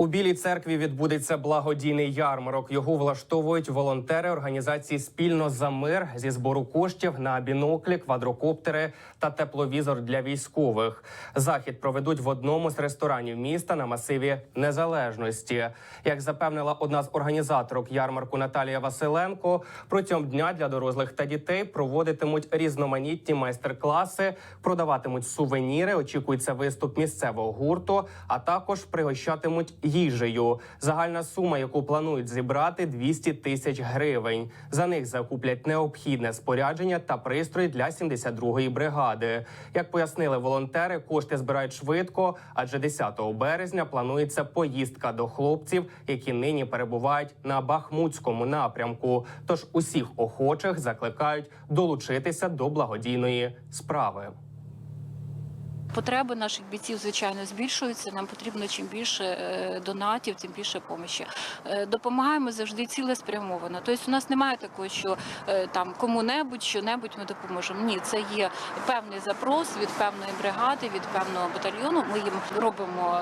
У Білій церкві відбудеться благодійний ярмарок. Його влаштовують волонтери організації Спільно за мир зі збору коштів на біноклі, квадрокоптери та тепловізор для військових. Захід проведуть в одному з ресторанів міста на масиві Незалежності. Як запевнила одна з організаторок ярмарку Наталія Василенко, протягом дня для дорослих та дітей проводитимуть різноманітні майстер-класи, продаватимуть сувеніри. Очікується виступ місцевого гурту, а також пригощатимуть їжею. Загальна сума, яку планують зібрати, 200 тисяч гривень. За них закуплять необхідне спорядження та пристрої для 72-ї бригади. Як пояснили волонтери, кошти збирають швидко, адже 10 березня планується поїздка до хлопців, які нині перебувають на Бахмутському напрямку. Тож усіх охочих закликають долучитися до благодійної справи. Потреби наших бійців, звичайно, збільшуються. Нам потрібно чим більше е, донатів, тим більше помощі. Е, Допомагаємо завжди цілеспрямовано. Тобто у нас немає такого, що е, там кому-небудь, що-небудь ми допоможемо. Ні, це є певний запрос від певної бригади, від певного батальйону. Ми їм робимо.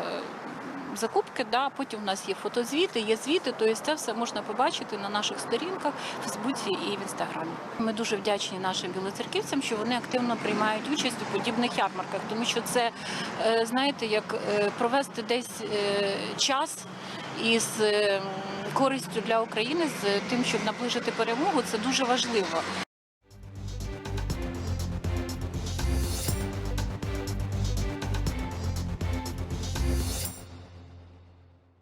Закупки, да, потім у нас є фотозвіти, є звіти, тобто це все можна побачити на наших сторінках в Фейсбуці і в інстаграмі. Ми дуже вдячні нашим білоцерківцям, що вони активно приймають участь у подібних ярмарках, тому що це е, знаєте, як е, провести десь е, час із е, користю для України з тим, щоб наближити перемогу, це дуже важливо.